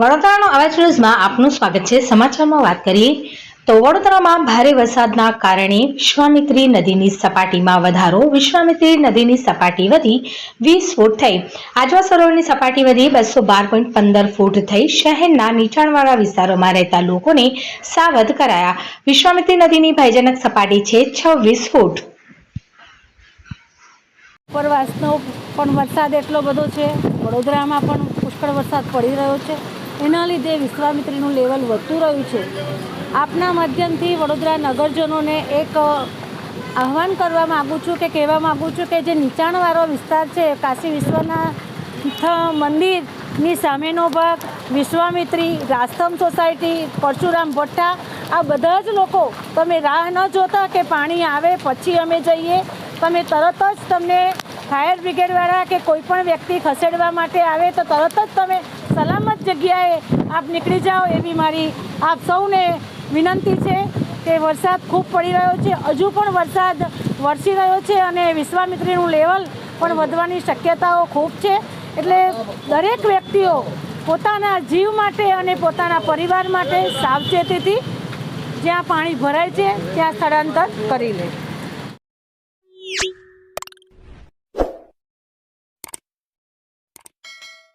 વડોદરાનો અવાજ ન્યૂઝમાં આપનું સ્વાગત છે. સમાચારમાં વાત કરીએ તો વડોદરામાં ભારે વરસાદના કારણે વિશ્વામિત્રી નદીની સપાટીમાં વધારો. વિશ્વામિત્રી નદીની સપાટી વધી વીસ ફૂટ થઈ. આજવા સરોવરની સપાટી વધી બસો બાર પોઈન્ટ પંદર ફૂટ થઈ. શહેરના નીચાણવાળા વિસ્તારોમાં રહેતા લોકોને સાવધ કરાયા. વિશ્વામિત્રી નદીની ભયજનક સપાટી છે છવ્વીસ ફૂટ. ઉપરવાસનો પણ વરસાદ એટલો બધો છે. વડોદરામાં પણ પુષ્કળ વરસાદ પડી રહ્યો છે. એના લીધે વિશ્વામિત્રીનું લેવલ વધતું રહ્યું છે. આપના માધ્યમથી વડોદરા નગરજનોને એક આહવાન કરવા માગું છું કે કહેવા માગું છું કે જે નીચાણવાળો વિસ્તાર છે, કાશી વિશ્વનાથ મંદિરની સામેનો ભાગ, વિશ્વામિત્રી, રાસ્તમ સોસાયટી, પરશુરામ ભઠ્ઠા આ બધા જ લોકો તમે રાહ ન જોતા કે પાણી આવે, પછી અમે જઈએ. તમે તરત જ તમને ફાયર બ્રિગેડવાળા કે કોઈ પણ વ્યક્તિ ખસેડવા માટે આવે તો તરત જ તમે સલામત જગ્યાએ આપ નીકળી જાઓ એવી મારી આપ સૌને વિનંતી છે કે વરસાદ ખૂબ પડી રહ્યો છે. હજુ પણ વરસાદ વરસી રહ્યો છે અને વિશ્વામિત્રીનું લેવલ પણ વધવાની શક્યતાઓ ખૂબ છે. એટલે દરેક વ્યક્તિઓ પોતાના જીવ માટે અને પોતાના પરિવાર માટે સાવચેતીથી જ્યાં પાણી ભરાય છે, ત્યાં સ્થળાંતર કરી લે.